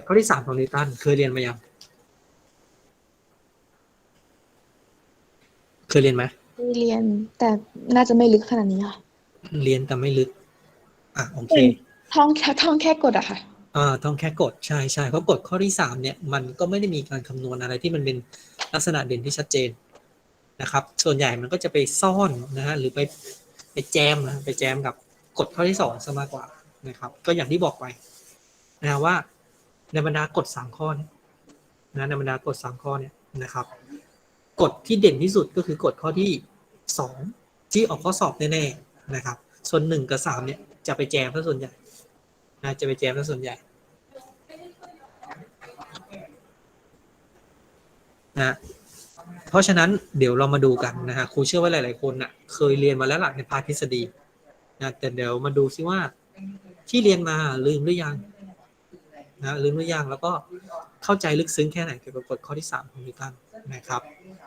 ฎข้อที่สามของนิวตันเคยเรียนมายังเคยเรียนไหมเรียนแต่น่าจะไม่ลึกขนาดนี้ค่ะ เรียนแต่ไม่ลึก อะโอเคท่องแค่ท่องแค่กดอะค่ะอ่าต้องแค่กดใช่ใช่เพราะกฎข้อที่สามเนี่ยมันก็ไม่ได้มีการคำนวณอะไรที่มันเป็นลักษณะเด่นที่ชัดเจนนะครับ ส่วนใหญ่มันก็จะไปซ่อนนะฮะหรือไปไปแจมนะไปแจมกับกฎข้อที่สองซะมากกว่านะครับ ก็อย่างที่บอกไปนะว่า ในบรรดากฎสามข้อเนี่ยนะในบรรดากฎสามข้อเนี่ยนะครับกฎที่เด่นที่สุดก็คือกฎข้อที่สองที่ออกข้อสอบแน่ๆนะครับ ส่วนหนึ่งกับสามเนี่ยจะไปแจมซะส่วนใหญ่นะจะไปแจมซะส่วนใหญ่นะเพราะฉะนั้นเดี๋ยวเรามาดูกันนะฮะครูเชื่อว่าหลาย ๆ คนน่ะเคยเรียนมาแล้วหลักในภาคทฤษฎีนะแต่เดี๋ยวมาดูซิว่าที่เรียนมาลืมหรือยัง นะลืมหรือยังแล้วก็เข้าใจลึกซึ้งแค่ไหนเกี่ยวกับกฎข้อที่สามของนิวตันนะครับ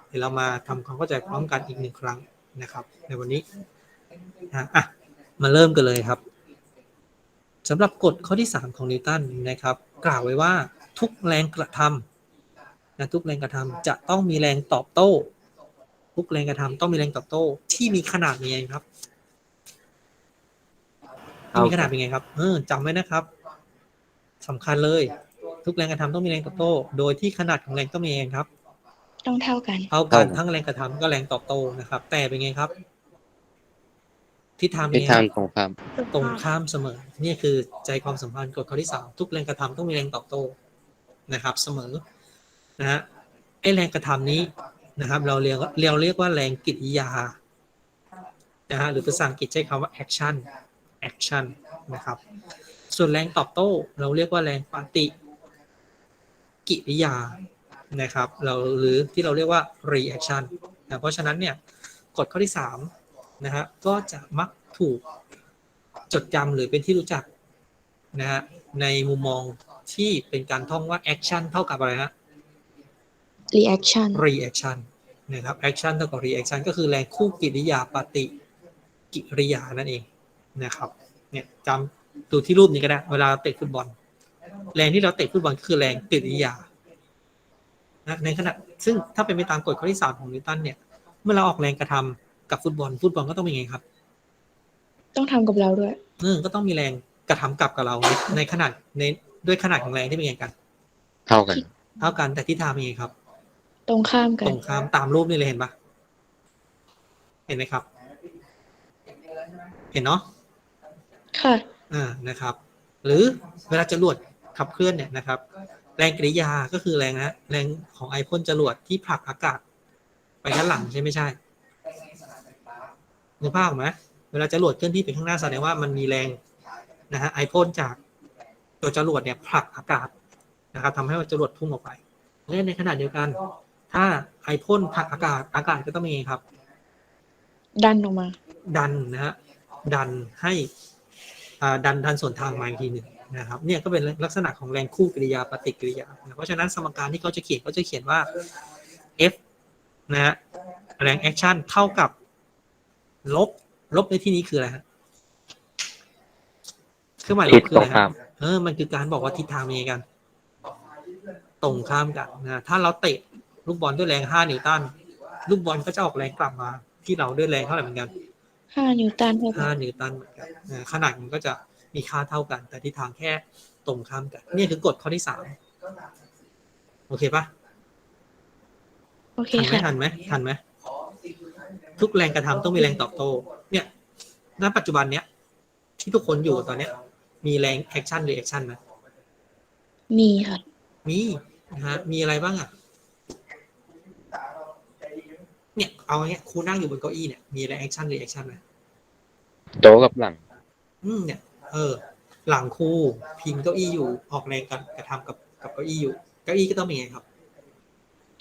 เดี๋ยวเรามาทำความเข้าใจพร้อมกันอีกหนึ่งครั้งนะครับ ในวันนี้นะอะมาเริ่มกันเลยครับสำหรับกฎข้อที่ 3 ของนิวตันนะครับ กล่าวไว้ว่าทุกแรงกระทำนะทุกแรงกระทำจะต้องมีแรงตอบโต้ ทุกแรงกระทำต้องมีแรงตอบโต้ ที่มีขนาดยังไงครับที่มีขนาดเป็นไงครับเออจำไว้นะครับ สำคัญเลย ทุกแรงกระทำต้องมีแรงตอบโต้ โดยที่ขนาดของแรงต้องมีเองครับ ต้องเท่ากันเท่ากันทั้งแรงกระทำก็แรงตอบโต้นะครับ แต่เป็นไงครับทิศทางเป็นทิศไงคทางรับตรงข้ามตรงข้ามเสมอ นี่คือใจความสัมพันธ์กฎข้อที่สามทุกแรงกระทำต้องมีแรงตอบโต้นะครับ เสมอนะฮะไอแรงกระทำนี้นะครับ เราเรียกเราเรียกว่าแรงกิริยานะฮะหรือภาษาอังกฤษใช้คำว่า action action นะครับ ส่วนแรงตอบโต้ เราเรียกว่าแรงปฏิกิริยานะครับเราหรือที่เราเรียกว่า reaction นะเพราะฉะนั้นเนี่ยกฎข้อที่สามนะฮะก็จะมักถูกจดจำหรือเป็นที่รู้จักนะฮะในมุมมองที่เป็นการท่องว่า action เท่ากับอะไรฮะ reaction reaction นะครับ action เท่ากับ reaction ก็คือแรงคู่กิริยาปฏิกิริยานั่นเองนะครับเนี่ยจำ ดูที่รูปนี้ก็ได้ เวลาเราเตะฟุตบอล แรงที่เราเตะฟุตบอลก็คือแรงกิริยานะในขณะ ซึ่งถ้าเป็นไปตามกฎข้อที่สามของนิวตันเนี่ย เมื่อเราออกแรงกระทำกับฟุตบอล ฟุตบอลก็ต้องเป็นไงครับ ต้องทำกับเราด้วยเออก็ต้องมีแรงกระทำกลับกับเราในในขนาดในด้วยขนาดของแรงที่เป็นไงกัน เท่ากัน เท่ากันแต่ทิศทางเป็นไงครับ ตรงข้ามกัตนรงข้ามตามรูปนี่เลยเห็นปะเห็นไหมครับ เห็นเนาะค่ะ อ่านะครับ หรือเวลาจรวดขับเคลื่อนเนี่ยนะครับ แรงกริยาก็คือแรงนะแรงของไอพ่นจรวดที่ผลักอากาศ ไปด้านหลังใช่ไม่ใช่นึกภาพออกไหมเวลาจรวดเคลื่อนที่ไปข้างหน้าแสดงว่ามันมีแรงนะฮะไอพ่นจากตัวจรวดเนี่ยผลักอากาศนะครับทำให้จรวดพุ่งออกไปและในขณะเดียวกัน ถ้าไอพ่นผลักอากาศอากาศก็ต้องมีไงครับ ดันออกมา ดันนะฮะดันให้อ่า ดันดันส่วนทางมาอีกทีหนึ่งนะครับเนี่ยก็เป็นลักษณะของแรงคู่กริยาปฏิกิริยานะเพราะฉะนั้นสมการที่เขาจะเขียนเขาจะเขียนว่า F นะฮะแรงแอคชั่นเท่ากับลบ ลบในที่นี้คืออะไรฮะเครื่องหมายลทิศบคือตอะรไรงฮะข้ามเออมันคือการบอกว่าทิศทางเป็นยังไงกัน ตรงข้ามกันนะถ้าเราเตะลูกบอลด้วยแรง 5 นิวตันลูกบอลก็จะออกแรงกลับมา ที่เราด้วยแรงเท่าไหร่เหมือนกัน ห้านิวตันเท่ากับ5นิวตันเหมือนกันนะขนาดมันก็จะมีค่าเท่ากัน แต่ทิศทางแค่ตรงข้ามกันนี่คือกฎข้อที่3โอเคปะโอเคทันไหมค่ะ ทันไหมทันไหมทุกแรงกระทำต้องมีแรงตอบโต้เนี่ยณปัจจุบันเนี้ยที่ทุกคนอยู่ตอนเนี้ย มีแรงแอคชั่นหรือแอคชั่นไหมมีค่ะมีนะฮะมีอะไรบ้างอะ เนี่ยเอาอย่างเงี้ยครูนั่งอยู่บนเก้าอี้เนี่ยมีอะไรแอคชั่นหรือแอคชั่นไหมโต๊ะกับหลัง อืมเนี่ย เออ หลังครูพิงเก้าอี้อยู่ออกแรงกันกระทำกับกับเก้าอี้อยู่ เก้าอี้ก็ต้องมีไงครับ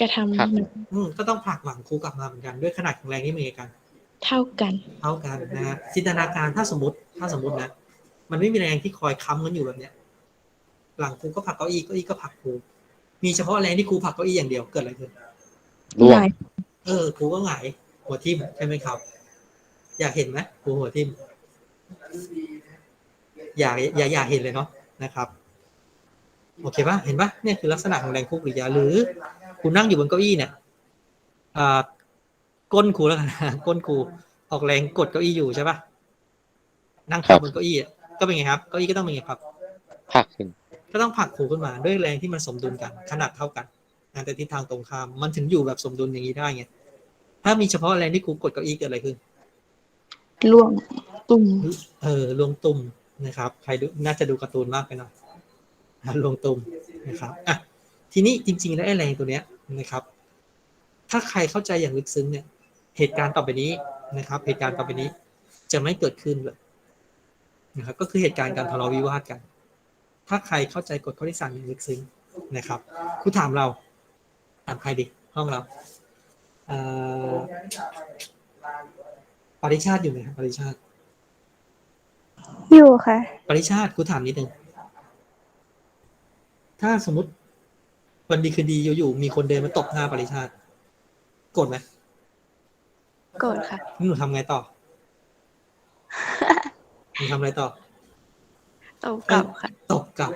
กระทครับอืมก็ต้องผลักหลังครูกลับมาเหมือนกันด้วยขนาดของแรงที่มีกันำเท่ากันเท่ากันนะฮะจินตนาการถ้าสมมติถ้าสมมตินะมันไม่มีแรงที่คอยค้ำกันอยู่แบบเนี้ย หลังครูก็ผลักเก้าอี้เก้าอี้ก็ผลักครูมีเฉพาะแรงที่ครูผลักเก้าอี้อย่างเดียวเกิดอะไรขึ้น ร่วง หลาย เออครูก็หงายหัวทิ่มใช่ไหมครับ อยากเห็นไหมครูหัวทิ่มอยากอยากอยากเห็นเลยเนาะนะครับโอเคปะเห็นปะเนี่ยคือลักษณะของแรงคู่กริยาหรือคุณนั่งอยู่บนเก้าอี้เนี่ยอ่าก้นครูแล้วกันนะก้นครูออกแรงกดเก้าอี้อยู่ใช่ปะนั่งครับบนเก้าอี้อะก็เป็นไงครับเก้าอี้ก็ต้องเป็นไงครับผักขึ้นก็ต้องผลักครูขึ้นมาด้วยแรงที่มันสมดุลกัน ขนาดเท่ากัน นะแต่ทิศทางตรงข้ามมันถึงอยู่แบบสมดุลอย่างนี้ได้ไงถ้ามีเฉพาะแรงที่ครูกดเก้าอี้เกิดอะไรขึ้นล่วงตุ่มเออลวงตุ่มนะครับ ใครดูน่าจะดูการ์ตูนมากไปหน่อยนะลวงตุ่มนะครับอะทีนี้จริง ๆ แล้วไอ้แรงตัวเนี้ยนะครับ ถ้าใครเข้าใจอย่างลึกซึ้งเนี่ย เหตุการณ์ต่อไปนี้นะครับ เหตุการณ์ต่อไปนี้จะไม่เกิดขึ้นเลยนะครับ ก็คือเหตุการณ์การทะเลาะวิวาทกัน ถ้าใครเข้าใจกฎข้อที่สามอย่างลึกซึ้งนะครับครูถามเรา ถามใครดิห้องเราเอ่อปริชาติอยู่ไหมครับปริชาติ อยู่ค่ะ ปริชาติครูถามนิดนึง ถ้าสมมติวันดีคืนดีอยู่ๆมีคนเดินมาตบหน้าปริชาติ โกรธไหมโกรธค่ะหนูทำไงต่อหนูทำอะไรต่อตบกลับค่ะตบกลับ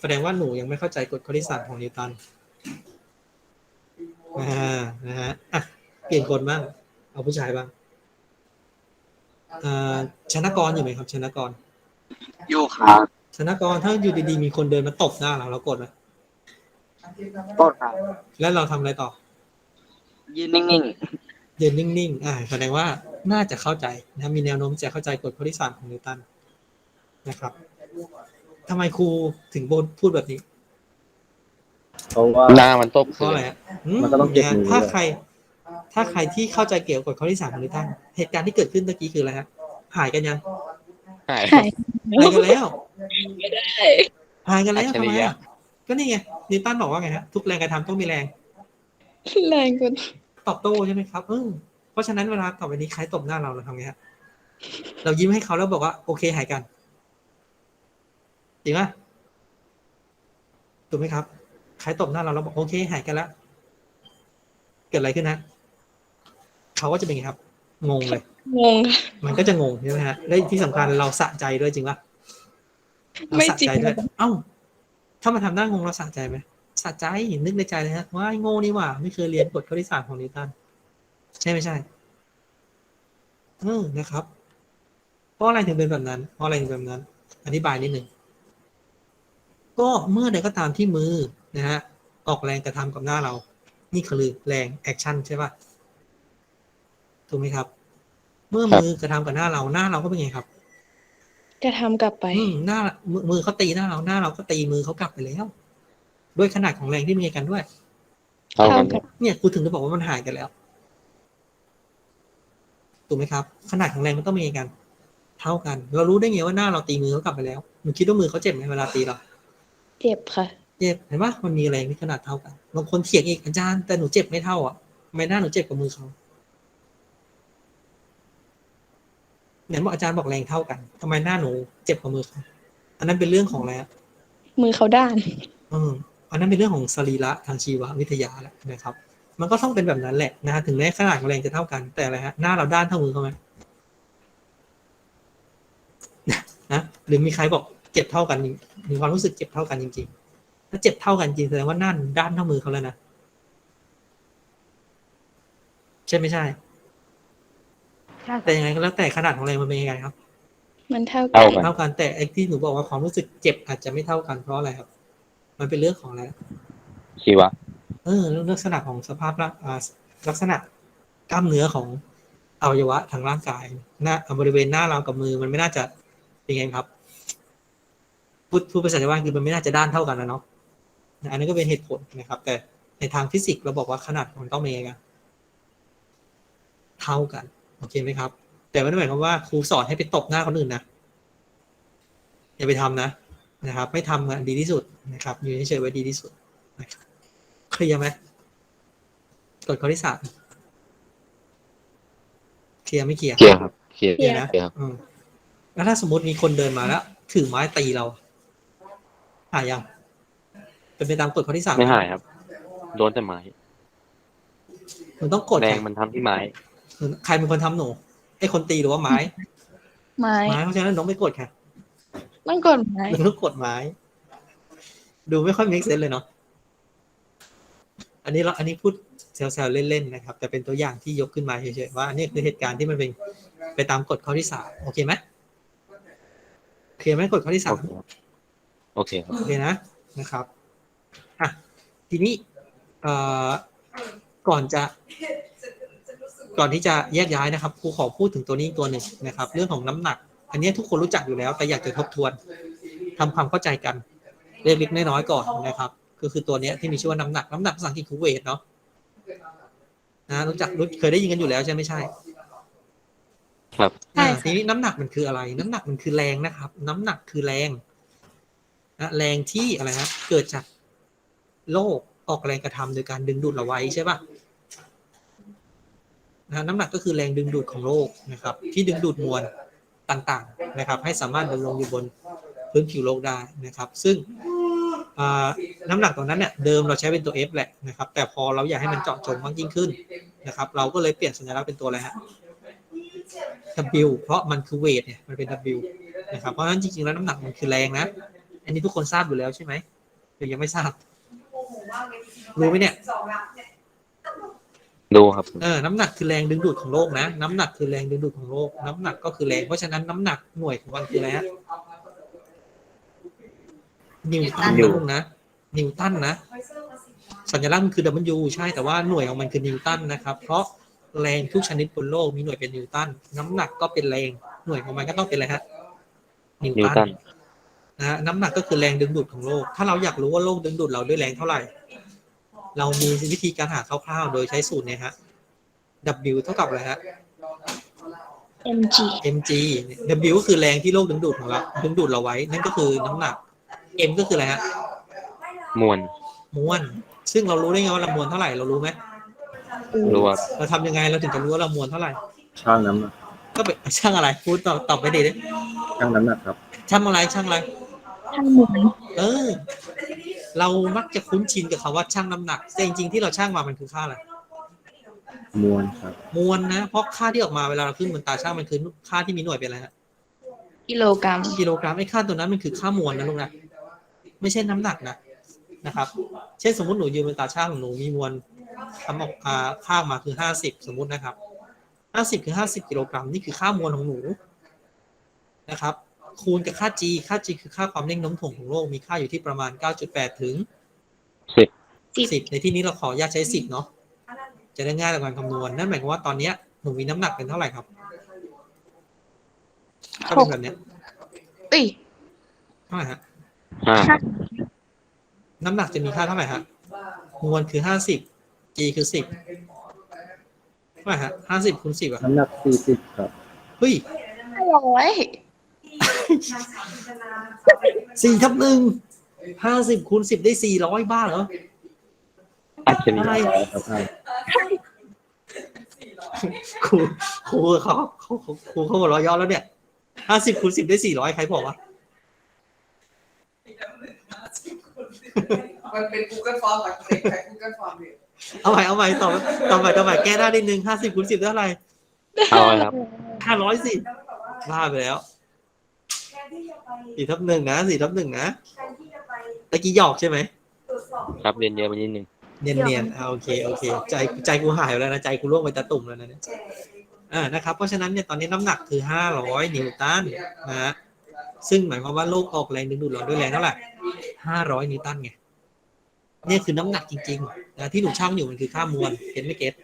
แสดงว่าหนูยังไม่เข้าใจกฎข้อที่สามของนิวตัน อ่านะฮะอะเปลี่ยนคนบ้าง เอาผู้ชายบ้างอ่าชนะกรอยู่ไหมครับ ชนะกรอยู่ครับชนะกรถ้าอยู่ดีๆมีคนเดินมาตบหน้าเราเราโกรธไหมโต้ครับ แล้วเราทำอะไรต่อ ยืนนิ่งยืนนิ่งๆ อ่า แสดงว่าน่าจะเข้าใจนะมีแนวโน้มจะเข้าใจกฎข้อที่สามของนิวตันนะครับทำไมครูถึงพูดแบบนี้ เพราะว่า Vâng. หน้ามันตบเพราะอะไรฮะมันก็ต้องเก็บมือ ถ้าด้วยใคร ถ้าใครที่เข้าใจเกี่ยวกับกฎข้อที่สามของนิวตันเหตุการณ์ที่เกิดขึ้นเมื่อกี้คืออะไรฮะหายกันยังหายหายหายกันแล้วไม่ได้หายกันแล้วอัจฉทำริไมยะอะก็นี่ไงนิวตันบอกว่าไงฮะทุกแรงกระทำต้องมีแรง แรงกว่าตอบโต้ใช่ไหมครับเออเพราะฉะนั้นเวลาต่อไปนี้ใครตบหน้าเราเราทำไงฮะ เรายิ้มให้เขาแล้วบอกว่า โอเคหายกัน จริงไหมถูกไหมครับ ใครตบหน้าเราเราบอกโอเคหายกันแล้วเกิดอะไรขึ้นฮะเขาก็จะเป็นไงครับ งงเลย งงค่ะมันก็จะงงใช่ไหมฮะและที่สำคัญเราสะใจด้วยจริงปะเราไม่สะจริงใจด้วยเอ้า ถ้ามาทำหน้างงเราสะใจไหมสะใจนึกในใจเลยฮะว่าไอ้โง่นี่หว่า ไม่เคยเรียนกฎข้อที่สามของนิวตันใช่ไม่ใช่เออนะครับเพราะอะไรถึงเป็นแบบนั้น เพราะอะไรถึงเป็นแบบนั้น อธิบายนิดหนึ่งก็เมื่อใดก็ตามที่มือ นะฮะออกแรงกระทำกับหน้าเรา นี่คือแรงแอคชั่นใช่ปะถูกไหมครับ เมื่อมือกระทำกับหน้าเราหน้าเราก็เป็นไงครับ กระทำกลับไปอืมหน้ามือมือเขาตีหน้าเราหน้าเราก็ตีมือเขากลับไปแล้วด้วยขนาดของแรงที่มีกันด้วยเท่ากันเท่ากันเนี่ยกูถึงจะบอกว่ามันหายกันแล้วถูกไหมครับ ขนาดของแรงมันต้องมีกัน เท่ากัน เรารู้ได้ไงว่าหน้าเราตีมือเขากลับไปแล้วหนูคิดว่ามือเขาเจ็บไหมเวลาตีเรา เจ็บค่ะ เจ็บเห็นปะมันมีแรงที่ขนาดเท่ากันบางคนเถียงอีกอาจารย์แต่หนูเจ็บไม่เท่าอะทำไมหน้าหนูเจ็บกว่ามือเขาไหนบอกอาจารย์บอกแรงเท่ากันทำไมหน้าหนูเจ็บกว่ามือเขาอันนั้นเป็นเรื่องของอะไรอะมือเขาด้านอืมอันนั้นเป็นเรื่องของสรีระทางชีววิทยาแหละนะครับ มันก็ต้องเป็นแบบนั้นแหละนะฮะถึงแม้ขนาดของแรงจะเท่ากันแต่อะไรฮะหน้าเราด้านเท่ามือเขาไหมนะหรือมีใครบอกเจ็บเท่ากันจริงมีความรู้สึกเจ็บเท่ากันจริง ๆ ถ้าเจ็บเท่ากันจริงแสดงว่าหน้าด้านเท่ามือเขาแล้วนะใช่ไม่ใช่แต่ยังไงก็แล้วแต่ขนาดของแรงมันเป็นยังไงครับ มันเท่ากัเท่านกัน เท่ากันแต่ไอ้ที่หนูบอกว่าความรู้สึกเจ็บอาจจะไม่เท่ากันเพราะอะไรครับ มันเป็นเรื่องของอะไรชีวะเออเรื่องลักษณะของสภาพร่างอ่าลักษณะกล้ามเนื้อของอวัยวะทางร่างกายหน้าบริเวณหน้าเรากับมือมันไม่น่าจะเป็นไงครับพูดพูดภาษาชาวบ้านคือมันไม่น่าจะด้านเท่ากันนะเนาะ อันนี้ก็เป็นเหตุผลนะครับ แต่ในทางฟิสิกส์เราบอกว่าขนาดมันต้องเป็นยังไงกันเท่ากัน โอเคไหมครับ แต่ไม่ได้หมายความว่าครูสอนให้ไปตบหน้าคนอื่นนะอย่าไปทำนะนะครับ ไม่ทำอะดีที่สุดนะครับ อยู่เฉยๆไว้ดีที่สุดนะครับเคลียร์ไหมกฎข้อที่สามเคลียร์ไม่เคลียร์เคลียร์ครับเคลียร์เคลียร์นะเคลียร์ครับอืมแล้วถ้าสมมติมีคนเดินมาแล้ว ถือไม้ตีเราหายยัง เป็นไปตามกฎข้อที่สามไม่หายครับโดนแต่ไม้มันต้องกดแรใคงมันทำที่ไม้ใครเป็นคนทำหนูไอ้คนตีหรือว่าไม้ ไม้ไม้เพราะฉะนั้นน้องไม่กดค่ะต้องกดไม้หนูต้องกดไม้ ดูไม่ค่อย make sense เลยเนาะอันนี้เราอันนี้พูดแซวๆเล่นๆนะครับ แต่เป็นตัวอย่างที่ยกขึ้นมาเฉยๆว่าอันนี้คือเหตุการณ์ที่มันเป็นไปตามกฎข้อที่สามโอเคไหมโอเคไหมกฎข้อที่สามโอเคครับโอเคนะนะครับ อะทีนี้เอ่อก่อนจะก่อนที่จะแยกย้ายนะครับครูขอพูดถึงตัวนี้อีกตัวหนึ่งนะครับ เรื่องของน้ำหนัก อันนี้ทุกคนรู้จักอยู่แล้ว แต่อยากจะทบทวนทำความเข้าใจกันเล็กๆน้อยๆก่อนนะครับ ก็คือตัวเนี้ยที่มีชื่อว่าน้ำหนักน้ำหนักภาษาอังกฤษคือเวทเนาะนะรู้จักรู้เคยได้ยินกันอยู่แล้วใช่ไหมใช่ ครับใช่อ่าค่ะทีนี้น้ำหนักมันคืออะไร น้ำหนักมันคือแรงนะครับ น้ำหนักคือแรงนะแรงที่อะไรฮะเกิดจาก โลกออกแรงกระทำโดยการดึงดูดเราไว้ใช่ปะนะน้ำหนักก็คือแรงดึงดูดของโลกนะครับ ที่ดึงดูดมวลต่างๆนะครับ ให้สามารถดำรงอยู่บนพื้นผิวโลกได้นะครับ ซึ่งน้ำหนักตรงนั้นเนี่ยเดิมเราใช้เป็นตัว F แหละนะครับ แต่พอเราอยากให้มันเจาะจงมากยิ่งขึ้นนะครับ เราก็เลยเปลี่ยนสัญลักษณ์เป็นตัวอะไรฮะ W เพราะมันคือเวทเนี่ยมันเป็น W นะครับเพราะฉะนั้นจริงๆแล้วน้ำหนักมันคือแรงนะ อันนี้ทุกคนทราบอยู่แล้วใช่ไหมหรือยังไม่ทราบ รู้ไหมเนี่ย ดูครับ เออ น้ำหนักคือแรงดึงดูดของโลกนะ น้ำหนักคือแรงดึงดูดของโลก น้ำหนักก็คือแรง เพราะฉะนั้นน้ำหนักหน่วยของมันคืออะไรฮะ นิวตันนะลูกนะ นิวตันนะ สัญลักษณ์มันคือ W ใช่ แต่ว่าหน่วยของมันคือนิวตันนะครับ เพราะแรงทุกชนิดบนโลกมีหน่วยเป็นนิวตัน น้ำหนักก็เป็นแรง หน่วยของมันก็ต้องเป็นอะไรฮะ นิวนิวตัตันน นะฮะน้ำหนักก็คือแรงดึงดูดของโลก ถ้าเราอยากรู้ว่าโลกดึงดูดเราด้วยแรงเท่าไหร่ เรามีวิธีการหาคร่าวๆ โดยใช้สูตรเนี่ยฮะ W เท่ากับอะไรฮะ mg mg W ก็คือแรงที่โลกดึงดูดของเราดึงดูดเราไว้ นั่นก็คือน้ำหนัก m ก็คืออะไรฮะมวลมวลซึ่งเรารู้ได้ไงว่าเรามวลเท่าไหร่เรารู้ไหมรวมเราทำยังไงเราถึงจะรู้ว่าเรามวลเท่าไหร่ช่างน้ำหนักก็เป็นช่างอะไรพูดตอบตอบไปดิดิช่างน้ำหนักครับช่างอะไรช่างอะไรทั้งหมดเออ เรามักจะคุ้นชินกับคำว่าช่างน้ำหนักแต่จริงๆที่เราช่างมามันคือค่าอะไรมวลครับ มวลนะ เพราะค่าที่ออกมาเวลาเราขึ้นบนตาช่างมันคือค่าที่มีหน่วยเป็นอะไรฮะกิโลกรัมกิโลกรัมไอ้ค่าตัวนั้นมันคือค่ามวลนะลูกนะไม่ใช่น้ำหนักนะนะครับ เช่นสมมติหนูยืนบนตาช่างหนูมีมวลทำออกอ่าค่ามาคือห้าสิบสมมุตินะครับห้าสิบคือห้าสิบกิโลกรัมนี่คือค่ามวลของหนูนะครับ คูณกับค่า g ค่า g คือค่าความเร่งโน้มถ่วงของโลกมีค่าอยู่ที่ประมาณ 9.8 ถึงสิบสิบ10 ในที่นี้เราขออนุญาตใช้ 10 เนาะจะได้ง่ายในการคำนวณนั่นหมายความว่าตอนเนี้ยหนูมีน้ำหนักเป็นเท่าไหร่ครับถ้าเป็นแบบเนี้ยเอ้ยเท่าไหร่ฮะห้าน้ำหนักจะมีค่าเท่าไหร่ฮะมวลคือห้าสิบ g คือสิบเท่าไหร่ฮะห้าสิบคูณสิบอะน้ำหนักสี่สิบครับเฮ้ยห้าร้อย สี่ทับหนึ่งห้าสิบคูณสิบได้สี่ร้อยบ้าเหรออัจฉริอะไรยะครับอ่าครูครูเขาเขาเขาครูเขาหัวเร้อยย้อนแล้วเนี่ยห้าสิบคูณสิบได้สี่ร้อยใครบอกวะมันเป็น Google Form หลักเด็กใช้ Google Form ดิเอาใหม่เอาใหม่ต่อต่อใหม่ต่อใหม่แก้ได้นิดนึงห้าสิบคูณสิบได้เท่าไหร่เอาเลยครับห้าร้อยสิบ้าไปแล้ว สี่ทับหนึ่งนะสี่ทับหนึ่งนะตะกี้หยอกใช่ไหมครับเรียนเยอะไปนิดนึงเนียนเนียนๆอ่าโอเคโอเค ใจใจกูหายไปแล้วนะใจกูล่วงไปตะตุ่มแล้วนะเนี่ยอ่านะครับเพราะฉะนั้นเนี่ยตอนนี้น้ำหนักคือห้าร้อยนิวตันนะฮะซึ่งหมายความว่าโลกออกแรงดึงดูดเราด้วยแรงเท่าไหร่ห้าร้อยนิวตันไงเนี่ยคือน้ำหนักจริงๆนะที่หนูช่างอยู่มันคือค่ามวลเก็ตไม่เก็ต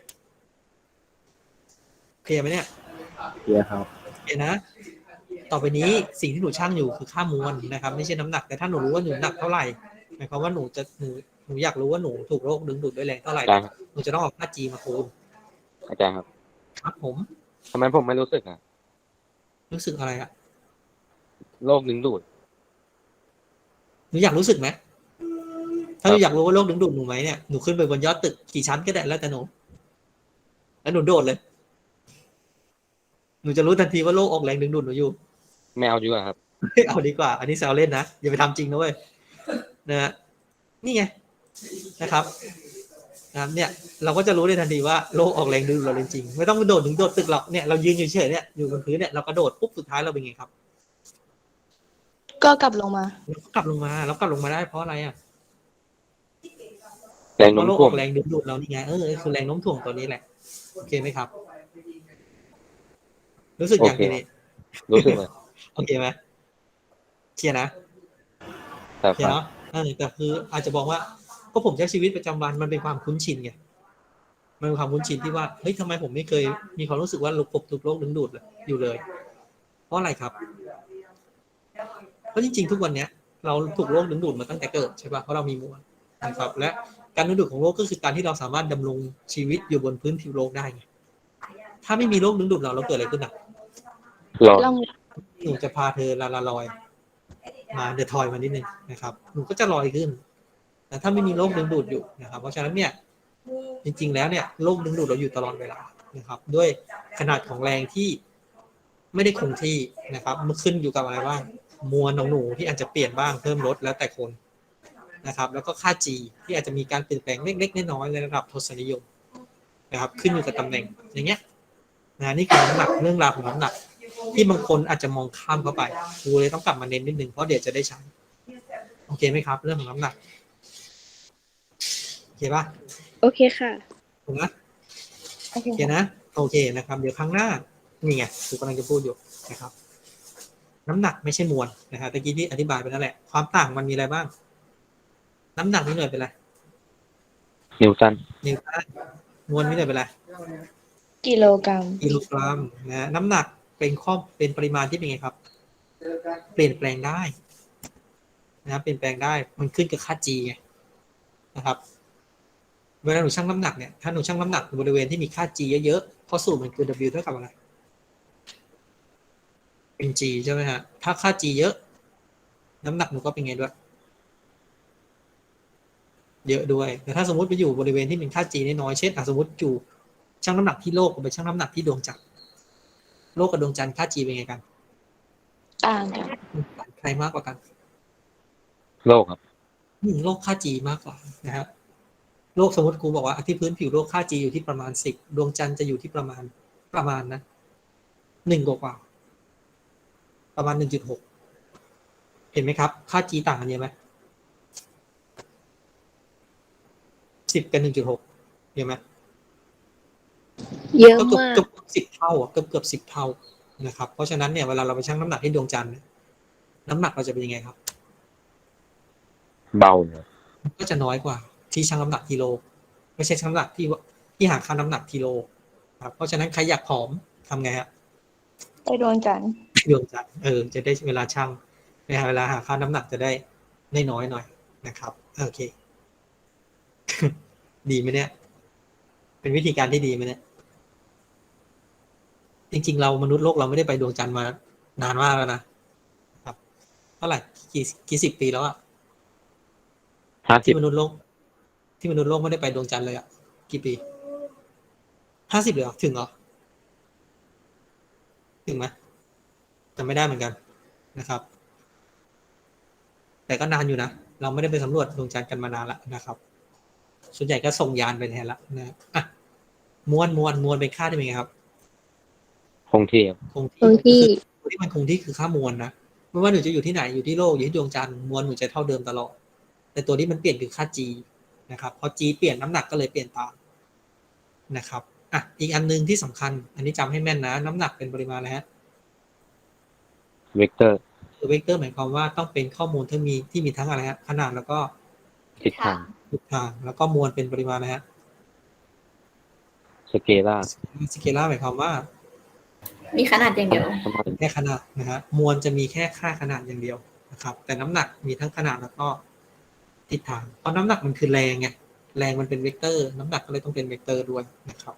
เคลียร์ไหมเนี่ยเคลียร์ครับโอเคนะ ต่อไปนี้สิ่งที่หนูช่างอยู่คือค่ามวลนะครับ ไม่ใช่น้ำหนักแต่ถ้าหนูรู้ว่าหนูหนักเท่าไหร่หมายความว่าหนูจะหนูหนูอยากรู้ว่าหนูถูกโรคดึงดูดด้วยแรงเท่าไหร่อาจารย์ครับหนูจะต้องเอาค่า G มาคูณอาจารย์ครับครับ ผมทำไมผมไม่รู้สึกอะรู้สึกอะไรอะโลกดึงดูด หนูอยากรู้สึกไหมถ้าหนูอยากรู้ว่าโรคดึงดูดหนูไหมเนี่ยหนูขึ้นไปบนยอดตึกกี่ชั้นก็ได้แล้วแต่หนูแล้วหนูโดดเลย หนูจะรู้ทันทีว่าโลกออกแรงดึงดูดหนูอยู่ ไม่เอาดีกว่าครับ เอาดีกว่า อันนี้แซวเล่นนะ อย่าไปทำจริงนะเว้ยนะฮะนี่ไงนะครับนะครับเนี่ยเราก็จะรู้ได้ทันทีว่าโลกออกแรงดึงดูดเราจริงๆไม่ต้องไปโดดถึงโดดตึกหรอกเนี่ยเรายืนอยู่เฉยๆเนี่ยอยู่บนพื้นเนี่ยเรากระโดดปุ๊บสุดท้ายเราเป็นไงครับ ก็กลับลงมาเราก็กลับลงมาเรากลับลงมาได้เพราะอะไรอะแรงเพโน้มราะโลกถ่อวงอกแรงดึงดูดเรานี่ไงเออคือแรงโน้มถ่วงตัวนี้แหละโอเคไหมครับ รู้สึกอย่างโอเคนี้นี่รู้สึกเลย โอเคไหมเคลียร์นะแต่เคลียร์เนาะเออแต่คืออาจจะบอกว่า ก็ผมใช้ชีวิตประจำวันมันเป็นความคุ้นชินไงมันเป็นความคุ้นชินที่ว่าเฮ้ยทำไมผมไม่เคย มีความรู้สึกว่าผมถูกโลกดึงดูดอยู่เลย เพราะอะไรครับ เพราะจริง ๆ ทุกวันเนี้ย เราถูกโลกดึงดูดมาตั้งแต่เกิดใช่ปะเพราะเรามีมวลนะครับและการดึงดูดของโลกก็คือการที่เราสามารถดำรงชีวิตอยู่บนพื้นผิวโลกได้ไงถ้าไม่มีโลกดึงดูดเราเราเกิดอะไรขึ้นอะรอลอง หนูจะพาเธอลาลาลอย มาเดอะทอยมานิดนึงนะครับ หนูก็จะลอยขึ้นแต่ถ้าไม่มีโลกดึงดูดอยู่นะครับ เพราะฉะนั้นเนี่ยจริง ๆ แล้วเนี่ยโลกดึงดูดเราอยู่ตลอดเวลานะครับ ด้วยขนาดของแรงที่ไม่ได้คงที่นะครับ มันขึ้นอยู่กับอะไรบ้างมวลของหนูที่อาจจะเปลี่ยนบ้างเพิ่มลดแล้วแต่คนนะครับ แล้วก็ค่า G ที่อาจจะมีการเปลี่ยนแปลงเล็กๆน้อยๆในระดับทศนิยมนะครับ ขึ้นอยู่กับตำแหน่งอย่างเงี้ยนะนี่คือน้ำหนักเรื่องราวของน้ำหนัก ที่บางคนอาจจะมองข้ามเข้าไปครูเลยต้องกลับมาเน้นนิดนึงเพราะเดี๋ยวจะได้ใช้โอเคไหมครับ เรื่องของน้ำหนักโอเคป่ะโอเคค่ะถูกไหมโอเคโอเคนะโอเคนะครับ เดี๋ยวครั้งหน้านี่ไงครูกำลังจะพูดอยู่นะครับ น้ำหนักไม่ใช่มวลนะครับตะกี้ที่อธิบายไปแล้วแหละ ความต่างมันมีอะไรบ้าง น้ำหนักนี่หน่วยเป็นอะไรนิวตันนิวตันมวลนี่หน่วยเป็นอะไรกิโลกรัมกิโลกรัมนะน้ำหนัก เป็นข้อเป็นปริมาณที่เป็นไงครับ เปลี่ยนแปลงได้นะครับเปลี่ยนแปลงได้มันขึ้นกับค่า G ไงนะครับเวลาหนูชั่งน้ำหนักเนี่ยถ้าหนูชั่งน้ำหนักบริเวณที่มีค่า G เยอะๆเพราะสูตรมันคือ W เท่ากับอะไรเป็น G ใช่ไหมฮะถ้าค่า G เยอะ น้ำหนักหนูก็เป็นไงด้วย เยอะด้วยแต่ถ้าสมมติไปอยู่บริเวณที่มีค่า G น้อยๆเช่นสมมติอยู่ชั่งน้ำหนักที่โลกไปชั่งน้ำหนักที่ดวงจันทร์ โลกกับดวงจันทร์ค่า G เป็นไงกัน ต่างกันใครมากกว่ากัน โลกครับอืมโลกค่า G มากกว่านะครับโลกสมมติครูบอกว่าที่พื้นผิวโลกค่า G อยู่ที่ประมาณสิบดวงจันทร์จะอยู่ที่ประมาณประมาณนะหนึ่งกว่าๆประมาณหนึ่งจุดหกเห็นไหมครับ ค่า G ต่างกันเยอะไหมสิบกับหนึ่งจุดหกเห็นไหม เยอะก็เกือบมากเกือบสิบเท่าอะเกือบเกือบสิบเท่านะครับ เพราะฉะนั้นเนี่ยเวลาเราไปชั่งน้ำหนักที่ดวงจันทร์เนี่ยน้ำหนักเราจะเป็นยังไงครับ เบาเลยก็จะน้อยกว่า ที่ชั่งน้ำหนักกิโล ไม่ใช่ชั่งน้ำหนักที่ว่าที่หาค่าน้ำหนักกิโลครับเพราะฉะนั้นใครอยากผอมทำไงฮะไปดวงจันทร์ดวงจันทร์เออจะได้เวลาชั่งเวลาหาค่าน้ำหนักจะได้ได้น้อยหน่อยนะครับโอเค ดีไหมเนี่ย เป็นวิธีการที่ดีไหมเนี่ย จริง ๆ เรามนุษย์โลกเราไม่ได้ไปดวงจันทร์มานานมากแล้วนะครับเท่าไหร่กี่กี่สิบปีแล้วอะห้าสิบที่มนุษย์โลก ที่มนุษย์โลกไม่ได้ไปดวงจันทร์เลยอะกี่ปีห้าสิบเลยเหรอถึงเหรอถึงไหมจำไม่ได้เหมือนกันนะครับ แต่ก็นานอยู่นะ เราไม่ได้ไปสำรวจดวงจันทร์กันมานานละนะครับ ส่วนใหญ่ก็ส่งยานไปแทนละนะอะมวลมวลมวลเป็นค่าที่เป็นไงครับ คงที่ครับคงคงที่คือที่มันคงที่คือค่ามวลนะไม่ว่าหนูจะอยู่ที่ไหนอยู่ที่โลกอยู่ที่ดวงจันทร์มวลหนูจะเท่าเดิมตลอด แต่ตัวที่มันเปลี่ยนคือค่า g นะครับพอ g เปลี่ยนน้ำหนักก็เลยเปลี่ยนตามนะครับอะอีกอันหนึงที่สำคัญ อันนี้จำให้แม่นนะ น้ำหนักเป็นปริมาณอะไรฮะเวกเตอร์คือเวกเตอร์หมายความว่าต้องเป็นข้อมูลที่มีที่มีทั้งอะไรฮะขนาดแล้วก็ทิศทางทิศทางแล้วก็มวลเป็นปริมาณนะฮะสเกล่าสเกล่าหมายความว่า มีขนาดอย่างเดียว แค่ขนาดนะฮะมวลจะมีแค่ค่าขนาดอย่างเดียวนะครับ แต่น้ำหนักมีทั้งขนาดแล้วก็ทิศทางเพราะน้ำหนักมันคือแรงไงแรงมันเป็นเวกเตอร์ น้ำหนักก็เลยต้องเป็นเวกเตอร์ด้วยนะครับ